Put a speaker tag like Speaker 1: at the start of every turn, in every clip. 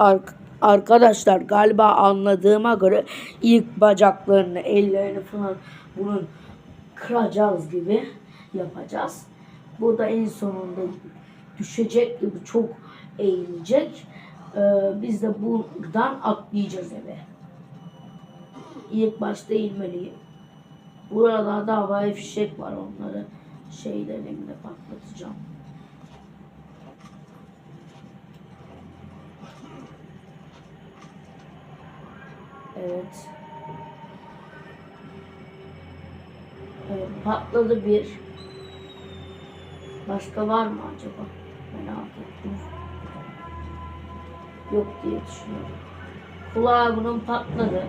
Speaker 1: ar- arkadaşlar galiba anladığıma göre ilk bacaklarını, ellerini falan bunun kıracağız gibi yapacağız. Bu da en sonunda düşecek gibi çok eğilecek. Ee, biz de buradan atlayacağız eve. İlk başta inmeliyim. Buralarda havai fişek var onları şeylerimle patlatacağım. Evet. Evet, patladı bir. Başka var mı acaba? Merak ettim. Yok diye düşünüyorum. Kulağı bunun patladı.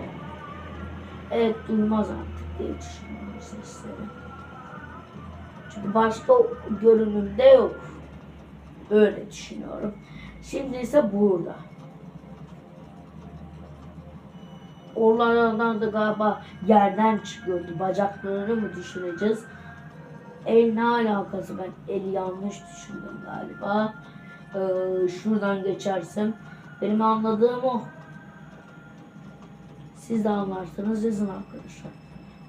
Speaker 1: Evet duymaz artık diye düşünüyorum sesleri. Çünkü başka görünümde yok. Öyle düşünüyorum. Şimdi ise burada. Oralardan da galiba yerden çıkıyordu. Bacaklarını mı düşüneceğiz? El ne alakası? Ben eli yanlış düşündüm galiba. Ee, şuradan geçersem. Benim anladığım o. Siz de anlarsınız yazın arkadaşlar.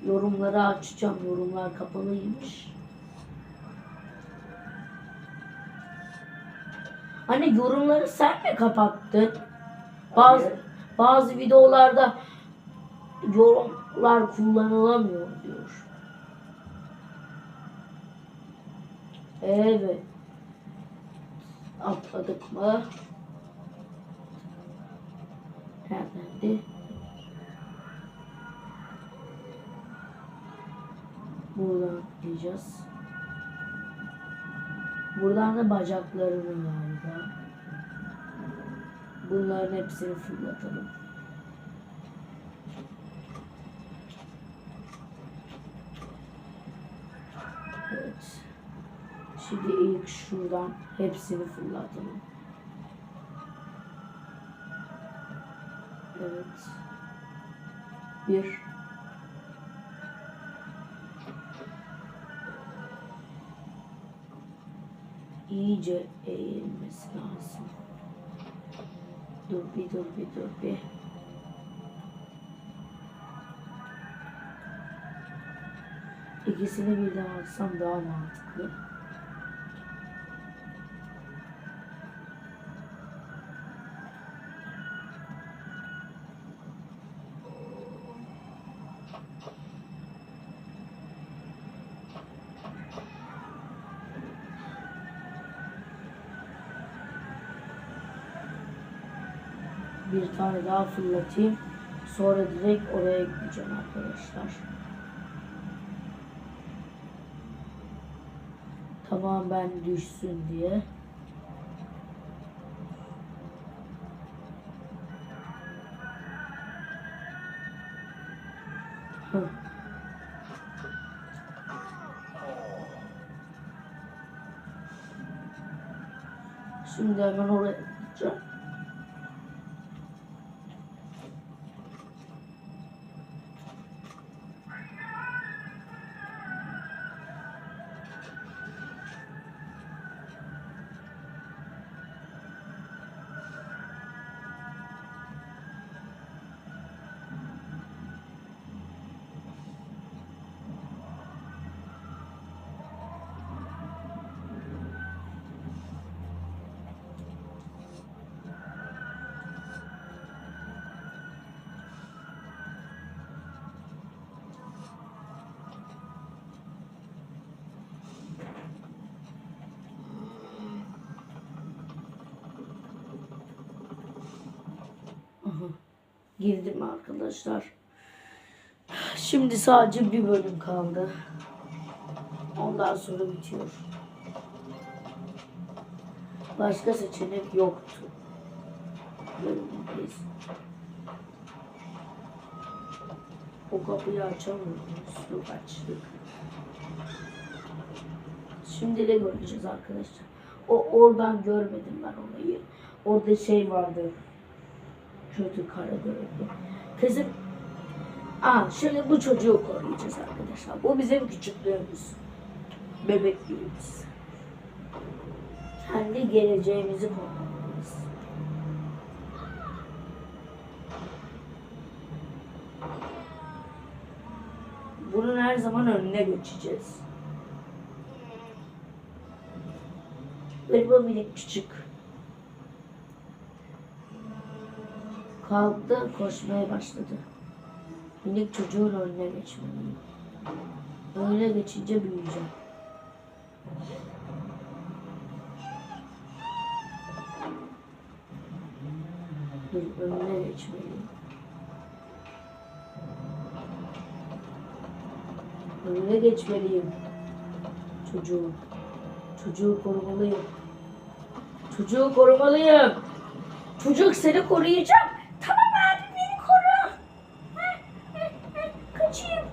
Speaker 1: Yorumları açacağım. Yorumlar kapalıymış. Hani yorumları sen mi kapattın? Bazı bazı videolarda yorumlar kullanılamıyor diyor. Evet. Atladık mı? Neredendi? Buradan atlayacağız. Buradan da bacaklarını galiba. Bunların hepsini fırlatalım. Evet. Şimdi ilk şuradan hepsini fırlatalım. Evet. Bir. İyice eğilmesi lazım. Dur bir dur bir dur bir. İkisini birden atsam daha mantıklı. Bir tane daha fırlatayım. Sonra direkt oraya gideceğim arkadaşlar. Tamam ben düşsün diye. Hı. Şimdi hemen oraya gideceğim. Girdim arkadaşlar. Şimdi sadece bir bölüm kaldı. Ondan sonra bitiyor. Başka seçenek yoktu. Bölümdeyiz. O kapıyı açamıyoruz. Yok açtık. Şimdi de göreceğiz arkadaşlar. O oradan görmedim ben olayı. Orada şey vardı kötü kara göründü. Kızım, aa şimdi bu çocuğu koruyacağız arkadaşlar. Bu bizim küçüklüğümüz. Bebekliğimiz. Kendi geleceğimizi korumamız. Bunun her zaman önüne geçeceğiz. Ve bu minik küçük Kalktı koşmaya başladı. Minik çocuğun önüne geçmeliyim. Önüne geçince büyüyeceğim. Dur, önüne geçmeliyim. Önüne geçmeliyim. Çocuğu. Çocuğu korumalıyım. Çocuğu korumalıyım. Çocuk seni koruyacağım. Tamam abi beni koru. Kaçayım.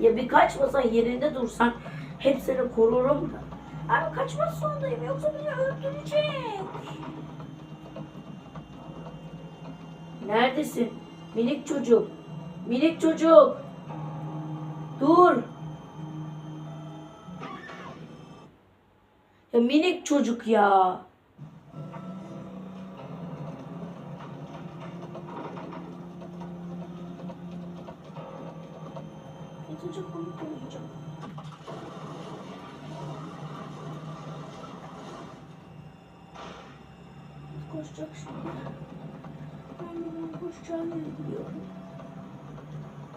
Speaker 1: Ya bir kaçmasan yerinde dursan hep seni korurum da. Abi kaçmak zorundayım yoksa beni öldürecek. Neredesin? Minik çocuk. Minik çocuk. Dur. Ya minik çocuk ya. Çocuk bunu koyacağım. Koşacak şimdi. Ben de bunun koşacağını biliyorum.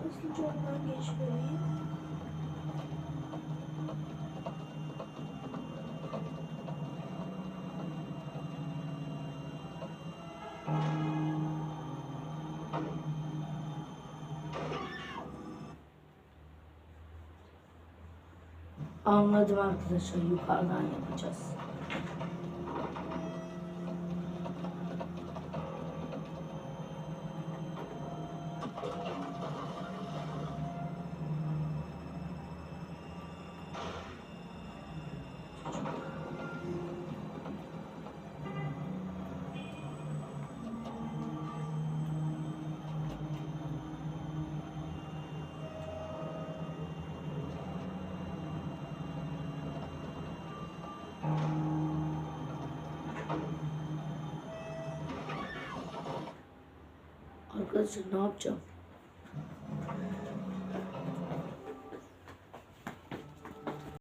Speaker 1: Hızlıca Anladım arkadaşlar. Yukarıdan yapacağız. Arkadaşlar ne yapacağım?